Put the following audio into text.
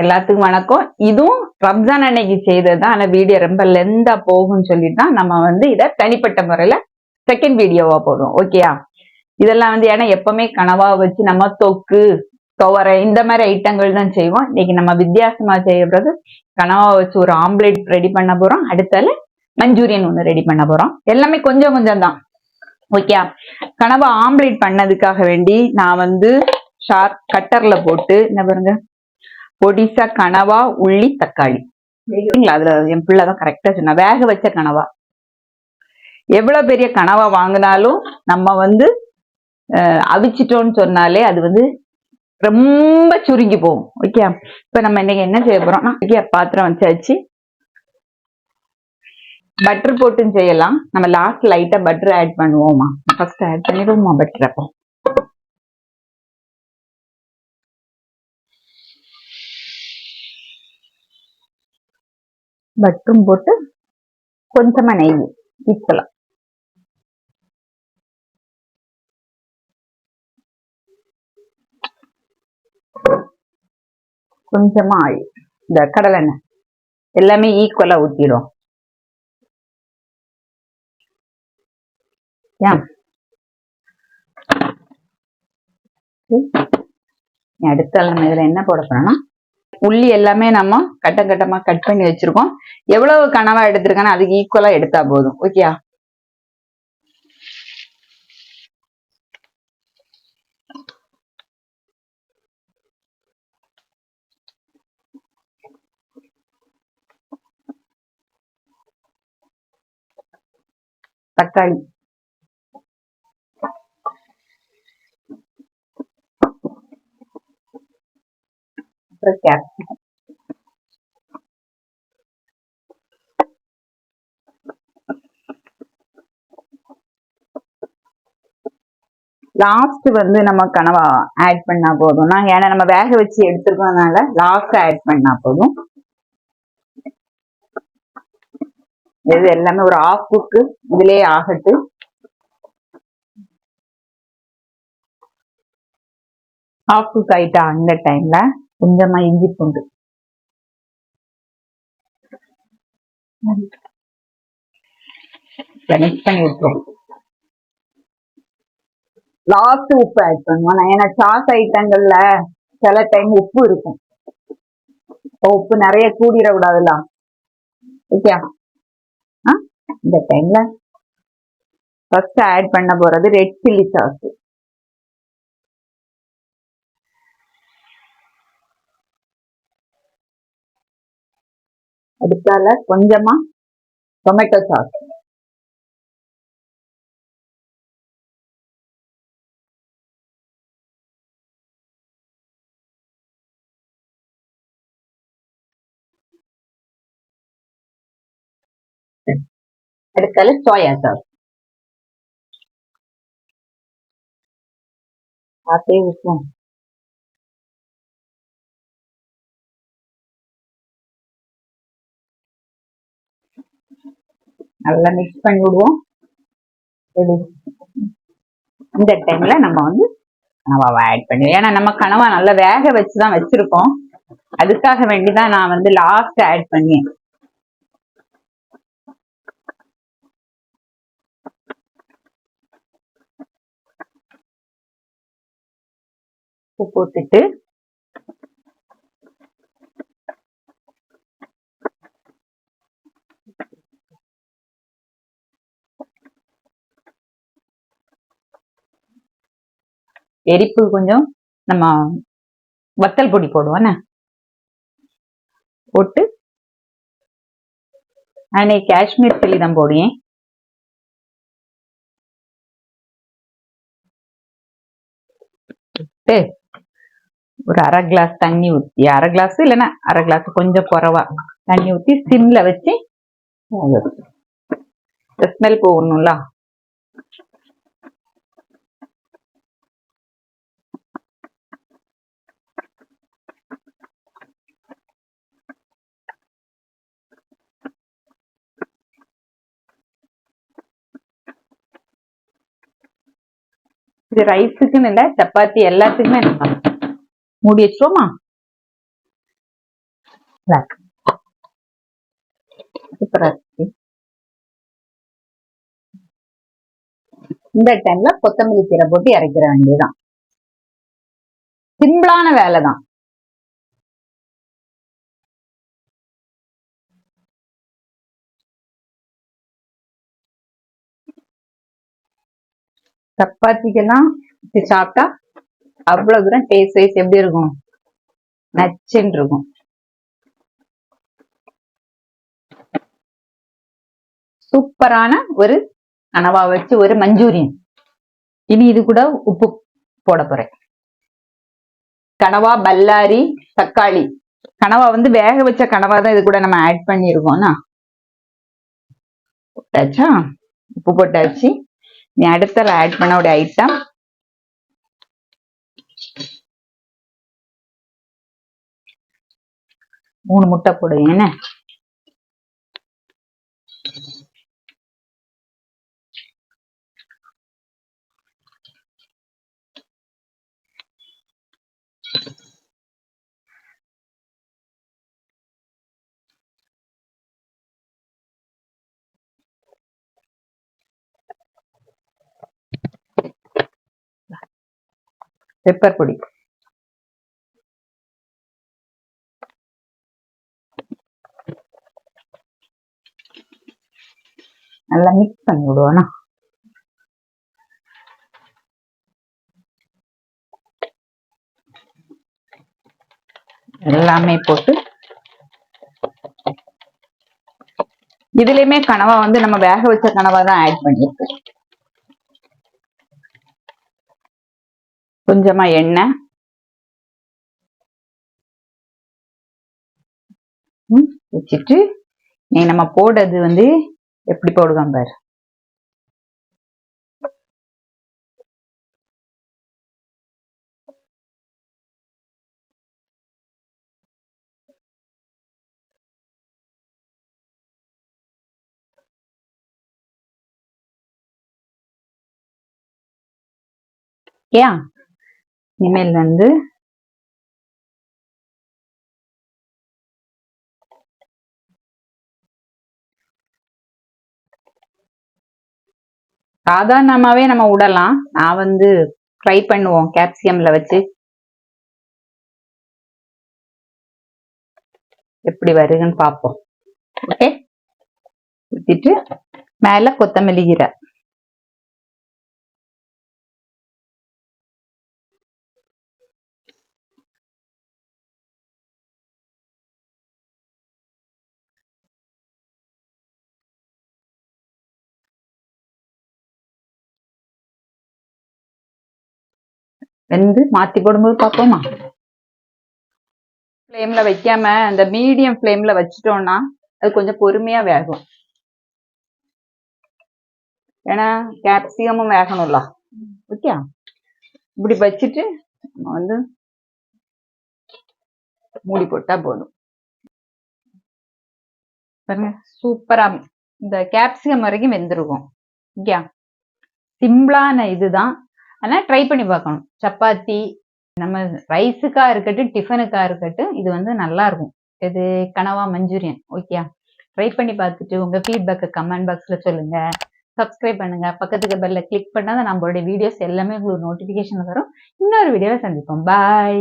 எல்லாத்துக்கும் வணக்கம். இதுவும் ரம்ஜான் அன்னைக்கு செய்ததுதான் ஆனால் வீடியோ ரொம்ப லெந்தா போகும்னு சொல்லிட்டு தான் நம்ம வந்து இதை தனிப்பட்ட முறையில செகண்ட் வீடியோவா போடுவோம் ஓகேயா இதெல்லாம் வந்து ஏன்னா எப்பவுமே கனவா வச்சு நம்ம தொக்கு துவரை இந்த மாதிரி ஐட்டங்கள் தான் செய்வோம். இன்னைக்கு நம்ம வித்தியாசமா செய்யறது கனவா வச்சு ஒரு ஆம்லேட் ரெடி பண்ண போறோம். அடுத்தால மஞ்சூரியன் ஒன்று ரெடி பண்ண போறோம். எல்லாமே கொஞ்சம் கொஞ்சம் தான். ஓகே கனவா ஆம்லேட் பண்ணதுக்காக வேண்டி நான் வந்து ஷார்ப் கட்டர்ல போட்டு என்ன பாருங்க பொடிசா கனவா உள்ளி தக்காளி. அதுல என் பிள்ளை தான் கரெக்டா சொன்னா. வேக வச்ச கனவா. எவ்வளவு பெரிய கனவா வாங்கினாலும் நம்ம வந்து அவிச்சிட்டோம்னு சொன்னாலே அது வந்து ரொம்ப சுருங்கி போகும். ஓகே? இப்ப நம்ம இன்னைக்கு என்ன செய்ய போறோம்னா ஓகே பாத்திரம் வச்சாச்சு. பட்டர் போட்டும் செய்யலாம். நம்ம லாஸ்ட் லைட்டா பட்டர் ஆட் பண்ணுவோமா ஃபர்ஸ்ட் ஆட் பண்ணிடுவோமா பட்டர் அப்போ. பட்டரும் போட்டு கொஞ்சமா நெய் ஊற்றலாம் கொஞ்சமா ஆயில். இந்த கடலெண்ணெய் எல்லாமே ஈக்குவலா ஊத்திடும் அடுத்த நம்ம இதுல என்ன போட போறோம்னா உள்ளி எல்லாமே நம்ம கட்டம் கட்டமா கட் பண்ணி வச்சிருக்கோம். எவ்வளவு கனவா எடுத்திருக்கேன்னு அதுக்கு ஈக்குவலா எடுத்தா போதும். ஓகேயா தக்காளி. அப்புறம் கேப்சிகம் லாஸ்ட் வந்து நம்ம கனவா ஆட் பண்ணா போதும். நான் ஏன்னா நம்ம வேக வச்சு எடுத்துருக்கோம்னால லாஸ்ட் ஆட் பண்ணா போதும். இது எல்லாமே ஒரு ஆஃப் குக்கு இதுலயே ஆகட்டு ஆஃப் குக் ஆயிட்டா அந்த டைம்ல கொஞ்சமா இஞ்சி பூண்டு. மிக்ஸ் பண்ணி விட்டுரும் லாஸ்ட் உப்பு ஆட் பண்ணுவோம். ஏன்னா சாஸ் ஐட்டங்கள்ல சில டைம் உப்பு இருக்கும். உப்பு நிறைய கூடிட விடாதுல்ல ஓகே ஆ? இந்த டைம்ல ஃபர்ஸ்ட் ஆட் பண்ண போறது ரெட் சில்லி சாஸ் அடுத்தால கொஞ்சமா டொமேட்டோ சாஸ் அடுத்தால சோயா சாஸ் பார்த்தே உப்பும் நல்லா மிக்ஸ் பண்ணி விடுவோம். இந்த டைம்ல நம்ம வந்து கனவாவை ஆட் பண்ணுவோம் ஏன்னா நம்ம கனவா நல்லா வேக வச்சு தான் வச்சிருக்கோம். அதுக்காக வேண்டி தான் நான் வந்து லாஸ்ட் ஆட் பண்ணேன் உப்பு போட்டுட்டு எரிப்பு கொஞ்சம் நம்ம வத்தல் பொடி போடுவோம் போட்டு நான் காஷ்மீர் சில்லி தான் போடுவேன். போட்டு ஒரு அரை கிளாஸ் தண்ணி ஊத்தி அரை கிளாஸ் இல்லைன்னா அரை கிளாஸ் கொஞ்சம் குறவா. தண்ணி ஊத்தி சிம்ல வச்சு ஸ்மெல் போகணும்ல? இது ரைஸுக்குன்னு இல்லை சப்பாத்தி எல்லாத்துக்குமே மூடி வச்சிருவோமா? சூப்பரா இருக்கு. இந்த டைம்ல கொத்தமல்லி கீரை போட்டு இறக்கிற வேண்டியதுதான். சிம்பிளான வேலை தான் சப்பாத்திக்கெல்லாம் இது சாப்பிட்டா அவ்வளவு தூரம் டேஸ்ட் வைஸ் எப்படி இருக்கும்? நச்சுன்னு இருக்கும். சூப்பரான ஒரு கனவா வச்சு ஒரு மஞ்சூரியன். இனி இது கூட உப்பு போட போறேன். கனவா பல்லாரி தக்காளி. கனவா வந்து வேக வச்ச கனவா தான் இது கூட நம்ம ஆட் பண்ணியிருக்கோம்னா போட்டாச்சா? உப்பு போட்டாச்சு. இனி அடுத்த ஆட் பண்ண ஒரு ஐட்டம் மூணு முட்டை போடுங்க என்ன? பெப்பர் பொடி. நல்லா மிக்ஸ் பண்ணி விடுவோம்னா. எல்லாமே போட்டு. இதுலயுமே கனவா வந்து நம்ம வேக வச்ச கனவா தான் ஆட் பண்ணிருக்கோம். கொஞ்சமா எண்ணெய். வச்சுட்டு நீ நம்ம போடுறது வந்து எப்படி போடுவோம் பாரு. ஏன்? இனிமேல் வந்து சாதாரணமாவே நம்ம விடலாம் நான் வந்து ஃப்ரை பண்ணுவோம் கேப்சியம்ல வச்சு. எப்படி வருதுன்னு பார்ப்போம். ஓகே ஊற்றிட்டு மேல கொத்தமல்லி கீரை. வெந்து மாத்தி போடும்போது பார்ப்போமா? ஃப்ளேம்ல வைக்காம இந்த மீடியம் ஃப்ளேம்ல வச்சிட்டோம்னா அது கொஞ்சம் பொறுமையா வேகும். ஏன்னா கேப்சிகமும் வேகணும்ல. ஓகே? இப்படி வச்சுட்டு நம்ம வந்து மூடி போட்டா போதும். பாருங்க சூப்பரா இந்த கேப்சிகம் வரைக்கும் வெந்திருக்கும். ஓகே? சிம்பிளான இதுதான். ஆனால் ட்ரை பண்ணி பார்க்கணும். சப்பாத்தி நம்ம ரைஸுக்காக இருக்கட்டும் டிஃபனுக்காக இருக்கட்டும் இது வந்து நல்லா இருக்கும் இது கனவா மஞ்சூரியன் ஓகே ட்ரை பண்ணி பார்த்துட்டு உங்கள் ஃபீட்பேக்கை கமெண்ட் பாக்ஸில் சொல்லுங்கள் சப்ஸ்கிரைப் பண்ணுங்க. பக்கத்துக்கு பெல்ல கிளிக் பண்ணாதான் நம்மளுடைய வீடியோஸ் எல்லாமே உங்களுக்கு நோட்டிஃபிகேஷன் வரும். இன்னொரு வீடியோவை சந்திப்போம். பாய்